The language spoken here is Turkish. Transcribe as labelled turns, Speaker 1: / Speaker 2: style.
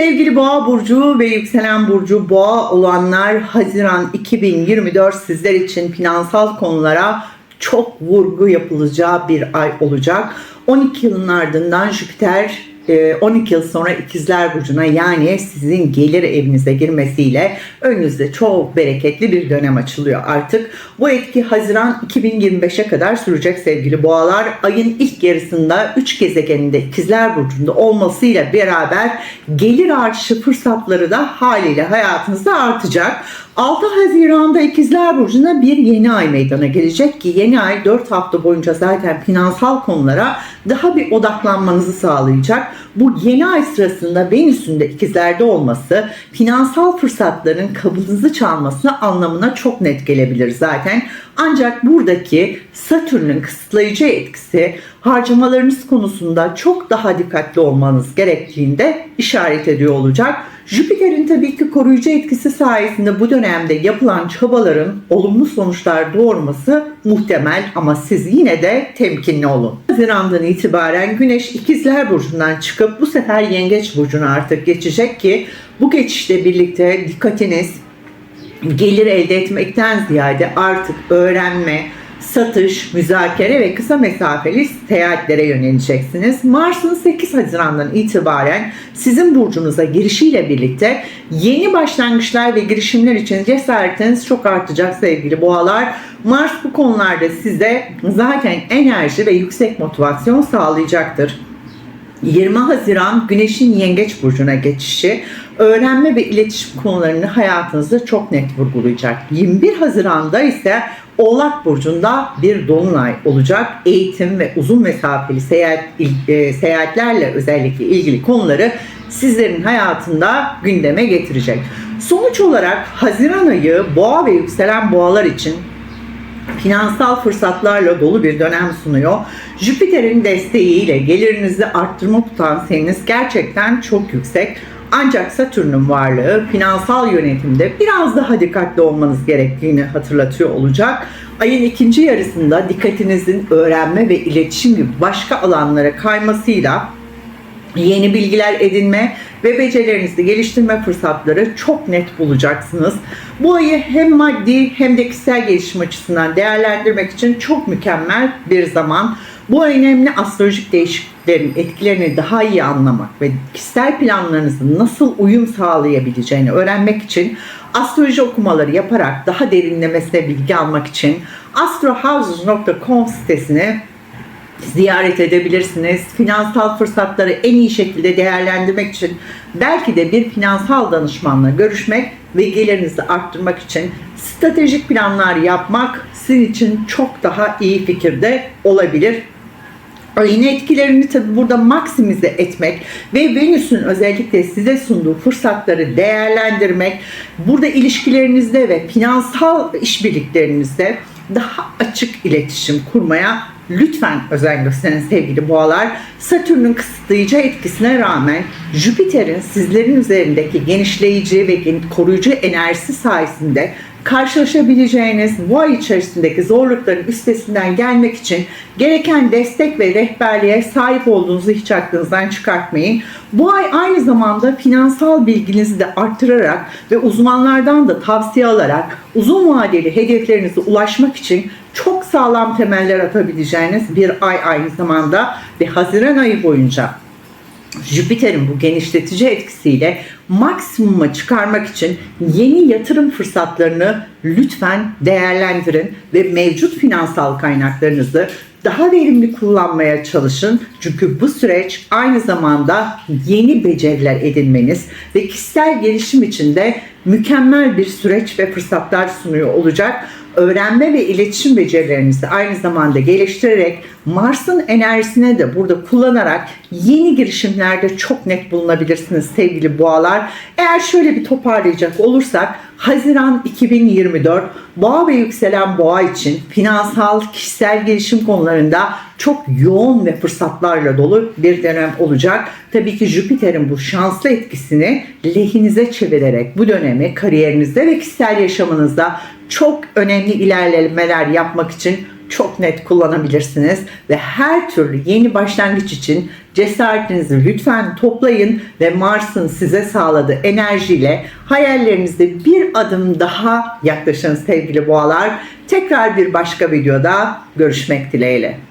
Speaker 1: Sevgili Boğa burcu ve yükselen burcu Boğa olanlar Haziran 2024 sizler için finansal konulara çok vurgu yapılacağı bir ay olacak. 12 yılın ardından Jüpiter 12 yıl sonra ikizler burcuna yani sizin gelir evinize girmesiyle önünüzde çok bereketli bir dönem açılıyor artık. Bu etki Haziran 2025'e kadar sürecek sevgili boğalar. Ayın ilk yarısında 3 gezegeninde ikizler burcunda olmasıyla beraber gelir artışı fırsatları da haliyle hayatınızda artacak. 6 Haziran'da İkizler Burcu'nda bir yeni ay meydana gelecek ki yeni ay 4 hafta boyunca zaten finansal konulara daha bir odaklanmanızı sağlayacak. Bu yeni ay sırasında Venüs'ün de ikizlerde olması finansal fırsatların kabınızı çalmasına anlamına çok net gelebilir zaten. Ancak buradaki Satürn'ün kısıtlayıcı etkisi harcamalarınız konusunda çok daha dikkatli olmanız gerektiğinde işaret ediyor olacak. Jüpiter'in tabii ki koruyucu etkisi sayesinde bu dönemde yapılan çabaların olumlu sonuçlar doğurması muhtemel ama siz yine de temkinli olun. Haziran'dan itibaren Güneş İkizler Burcu'ndan çıkıp bu sefer Yengeç Burcu'na artık geçecek ki bu geçişle birlikte dikkatiniz gelir elde etmekten ziyade artık öğrenme, satış, müzakere ve kısa mesafeli seyahatlere yöneleceksiniz. Mars'ın 8 Haziran'dan itibaren sizin burcunuza girişiyle birlikte yeni başlangıçlar ve girişimler için cesaretiniz çok artacak sevgili boğalar. Mars bu konularda size zaten enerji ve yüksek motivasyon sağlayacaktır. 20 Haziran Güneş'in Yengeç Burcu'na geçişi öğrenme ve iletişim konularını hayatınızda çok net vurgulayacak. 21 Haziran'da ise Oğlak Burcu'nda bir dolunay olacak. Eğitim ve uzun mesafeli seyahat, e, seyahatlerle özellikle ilgili konuları sizlerin hayatında gündeme getirecek. Sonuç olarak Haziran ayı boğa ve yükselen boğalar için finansal fırsatlarla dolu bir dönem sunuyor. Jüpiter'in desteğiyle gelirinizi arttırma potansiyeliniz gerçekten çok yüksek. Ancak Satürn'ün varlığı finansal yönetimde biraz daha dikkatli olmanız gerektiğini hatırlatıyor olacak. Ayın ikinci yarısında dikkatinizin öğrenme ve iletişim gibi başka alanlara kaymasıyla yeni bilgiler edinme ve becerilerinizi geliştirme fırsatları çok net bulacaksınız. Bu ayı hem maddi hem de kişisel gelişim açısından değerlendirmek için çok mükemmel bir zaman. Bu önemli astrolojik değişikliklerin etkilerini daha iyi anlamak ve kişisel planlarınızın nasıl uyum sağlayabileceğini öğrenmek için astroloji okumaları yaparak daha derinlemesine bilgi almak için astrohouses.com sitesini ziyaret edebilirsiniz. Finansal fırsatları en iyi şekilde değerlendirmek için belki de bir finansal danışmanla görüşmek ve gelirinizi arttırmak için stratejik planlar yapmak sizin için çok daha iyi fikirde olabilir. Ayın etkilerini tabi burada maksimize etmek ve Venüs'ün özellikle size sunduğu fırsatları değerlendirmek, burada ilişkilerinizde ve finansal işbirliklerinizde daha açık iletişim kurmaya lütfen özen gösterin sevgili boğalar. Satürn'ün kısıtlayıcı etkisine rağmen Jüpiter'in sizlerin üzerindeki genişleyici ve koruyucu enerjisi sayesinde karşılaşabileceğiniz bu ay içerisindeki zorlukların üstesinden gelmek için gereken destek ve rehberliğe sahip olduğunuzu hiç aklınızdan çıkartmayın. Bu ay aynı zamanda finansal bilginizi de arttırarak ve uzmanlardan da tavsiye alarak uzun vadeli hedeflerinize ulaşmak için sağlam temeller atabileceğiniz bir ay aynı zamanda ve Haziran ayı boyunca Jüpiter'in bu genişletici etkisiyle maksimuma çıkarmak için yeni yatırım fırsatlarını lütfen değerlendirin ve mevcut finansal kaynaklarınızı daha verimli kullanmaya çalışın. Çünkü bu süreç aynı zamanda yeni beceriler edinmeniz ve kişisel gelişim için de mükemmel bir süreç ve fırsatlar sunuyor olacak öğrenme ve iletişim becerilerinizi aynı zamanda geliştirerek Mars'ın enerjisine de burada kullanarak yeni girişimlerde çok net bulunabilirsiniz sevgili boğalar. Eğer şöyle bir toparlayacak olursak Haziran 2024 boğa ve yükselen boğa için finansal, kişisel gelişim konularında çok yoğun ve fırsatlarla dolu bir dönem olacak. Tabii ki Jüpiter'in bu şanslı etkisini lehinize çevirerek bu dönemi kariyerinizde ve kişisel yaşamınızda çok önemli ilerlemeler yapmak için çok net kullanabilirsiniz ve her türlü yeni başlangıç için cesaretinizi lütfen toplayın ve Mars'ın size sağladığı enerjiyle hayallerinizde bir adım daha yaklaşın sevgili boğalar. Tekrar bir başka videoda görüşmek dileğiyle.